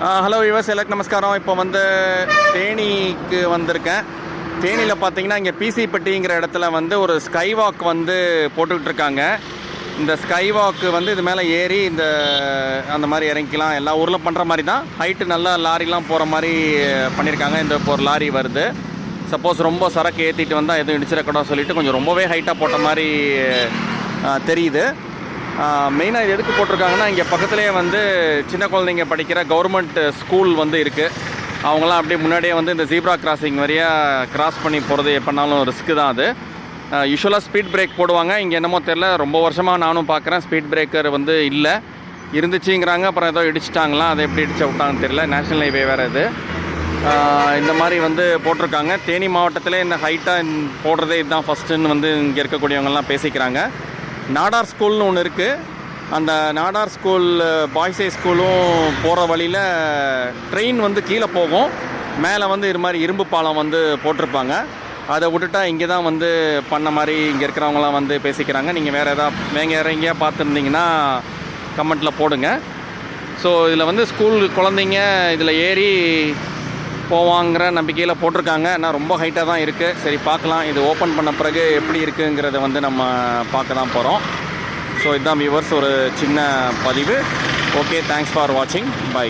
Hello யுவஸ் எல்லாருக்கும் நமஸ்காரம். இப்போ வந்து தேனிக்கு வந்திருக்கேன். தேனியில் பார்த்தீங்கன்னா இங்கே பிசிப்பட்டிங்கிற இடத்துல வந்து ஒரு ஸ்கை வாக் வந்து போட்டுக்கிட்டு இருக்காங்க இந்த ஸ்கை வாக்கு வந்து இது மேலே ஏறி இந்த அந்த மாதிரி இறங்கிக்கலாம். எல்லா ஊரில் பண்ணுற மாதிரி தான். ஹைட்டு நல்லா லாரிலாம் போகிற மாதிரி பண்ணியிருக்காங்க இந்த இப்போ ஒரு லாரி வருது. சப்போஸ் ரொம்ப சரக்கு ஏற்றிட்டு வந்தால் எதுவும் இடிச்சிடக்கூடாது சொல்லிட்டு கொஞ்சம் ரொம்பவே ஹைட்டாக போட்ட மாதிரி தெரியுது. மெயினாக இது எதுக்கு போட்டிருக்காங்கன்னா இங்கே பக்கத்துலேயே வந்து சின்ன குழந்தைங்க படிக்கிற கவர்மெண்ட் ஸ்கூல் வந்து இருக்குது அவங்களாம் அப்படியே முன்னாடியே வந்து இந்த ஜீப்ரா கிராசிங் வழியாக கிராஸ் பண்ணி போகிறது எப்போனாலும் ரிஸ்க்கு தான் அது. யூஸ்வலாக ஸ்பீட் பிரேக் போடுவாங்க. இங்கே என்னமோ தெரில ரொம்ப வருஷமாக நானும் பார்க்குறேன். ஸ்பீட் பிரேக்கர் வந்து இல்லை. இருந்துச்சுங்கிறாங்க. அப்புறம் ஏதோ இடிச்சிட்டாங்களாம் அதை எப்படி இடிச்சு விட்டாங்கன்னு தெரியல. நேஷனல் ஹைவே வேறு இது. இந்த மாதிரி வந்து போட்டிருக்காங்க. தேனி மாவட்டத்திலே இந்த ஹைட்டாக போடுறதே இதுதான் ஃபஸ்ட்டுன்னு வந்து இங்கே இருக்கக்கூடியவங்கெல்லாம் பேசிக்கிறாங்க. நாடார் ஸ்கூல்னு ஒன்று இருக்குது அந்த நாடார் ஸ்கூல் பாய்ஸ் ஹை ஸ்கூலும் போகிற வழியில் ட்ரெயின் வந்து கீழே போகும். மேலே வந்து இது மாதிரி இரும்பு பாலம் வந்து போட்டிருப்பாங்க. அதை விட்டுட்டா இங்கே தான் வந்து பண்ண மாதிரி இங்கே இருக்கிறவங்களாம் வந்து பேசிக்கிறாங்க. நீங்கள் வேறு எதாவது வேங்க வேறு எங்கேயா பார்த்துருந்தீங்கன்னா கமெண்ட்டில் போடுங்க. ஸோ இதில் வந்து ஸ்கூல் குழந்தைங்க இதில் ஏறி போவாங்கிற நம்பிக்கையில் போட்டிருக்காங்க. ஆனால் ரொம்ப ஹைட்டாக தான் இருக்குது சரி பார்க்கலாம். இது ஓப்பன் பண்ண பிறகு எப்படி இருக்குங்கிறத வந்து நம்ம பார்க்க தான் போகிறோம் ஸோ இதுதான் வியூவர்ஸ் ஒரு சின்ன பதிவு. ஓகே தேங்க்ஸ் ஃபார் வாட்சிங் பை